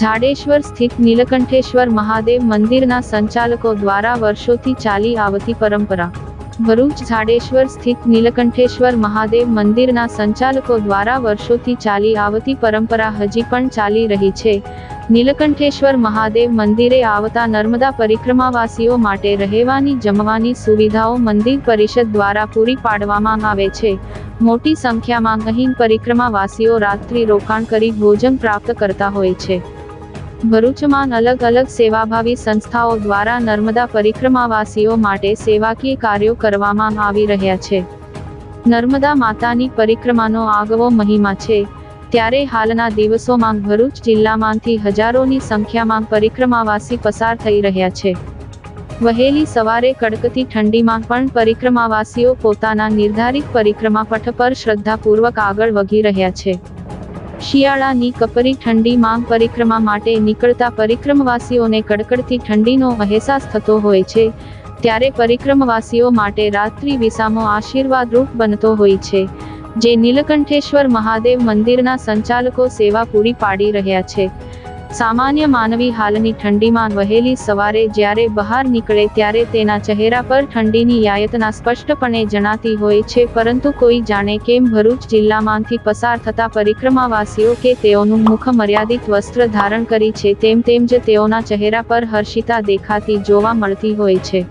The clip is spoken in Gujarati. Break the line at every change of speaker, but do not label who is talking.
ઝાડેશ્વર સ્થિત નીલકંઠેશ્વર મહાદેવ મંદિરના સંચાલકો દ્વારા વર્ષોથી ચાલી આવતી પરંપરા. ભરૂચ ઝાડેશ્વર સ્થિત નીલકંઠેશ્વર મહાદેવ મંદિરના સંચાલકો દ્વારા વર્ષોથી ચાલી આવતી પરંપરા હજી પણ ચાલી રહી છે. નીલકંઠેશ્વર મહાદેવ મંદિરે આવતા નર્મદા પરિક્રમાવાસીઓ માટે રહેવાની જમવાની સુવિધાઓ મંદિર પરિષદ દ્વારા પૂરી પાડવામાં આવે છે. મોટી સંખ્યામાં અહીં પરિક્રમાવાસીઓ રાત્રિ રોકાણ કરી ભોજન પ્રાપ્ત કરતા હોય છે. ભરૂચમાં અલગ અલગ સેવાભાવી સંસ્થાઓ દ્વારા નર્મદા પરિક્રમાવાસીઓ માટે સેવાકીય કાર્યો કરવામાં આવી રહ્યા છે. નર્મદા માતાની પરિક્રમાનો આગવો મહિમા છે. ત્યારે હાલના દિવસોમાં ભરૂચ જિલ્લામાંથી હજારોની સંખ્યામાં પરિક્રમાવાસી પસાર થઈ રહ્યા છે. વહેલી સવારે કડકતી ઠંડીમાં પણ પરિક્રમાવાસીઓ પોતાના નિર્ધારિત પરિક્રમા પથ પર શ્રદ્ધાપૂર્વક આગળ વધી રહ્યા છે. શિયાળાની કપરી ઠંડી માંગ પરિક્રમા માટે નીકળતા પરિક્રમવાસીઓને કડકડતી ઠંડીનો અહેસાસ થતો હોય છે, ત્યારે પરિક્રમવાસીઓ માટે રાત્રિ વિસામો આશીર્વાદરૂપ બનતો હોય છે, જે નીલકંઠેશ્વર મહાદેવ મંદિરના સંચાલકો સેવા પૂરી પાડી રહ્યા છે. સામાન્ય માનવી હાલની ઠંડીમાં વહેલી સવારે જ્યારે બહાર નીકળે ત્યારે તેના ચહેરા પર ઠંડીની યાયતના સ્પષ્ટપણે જણાતી હોય છે, પરંતુ કોઈ જાણે કેમ ભરૂચ જિલ્લામાંથી પસાર થતા પરિક્રમાવાસીઓ કે તેઓનું મુખ મર્યાદિત વસ્ત્ર ધારણ કરી છે, તેમ તેમ જ તેઓના ચહેરા પર હર્ષિતા દેખાતી જોવા મળતી હોય છે.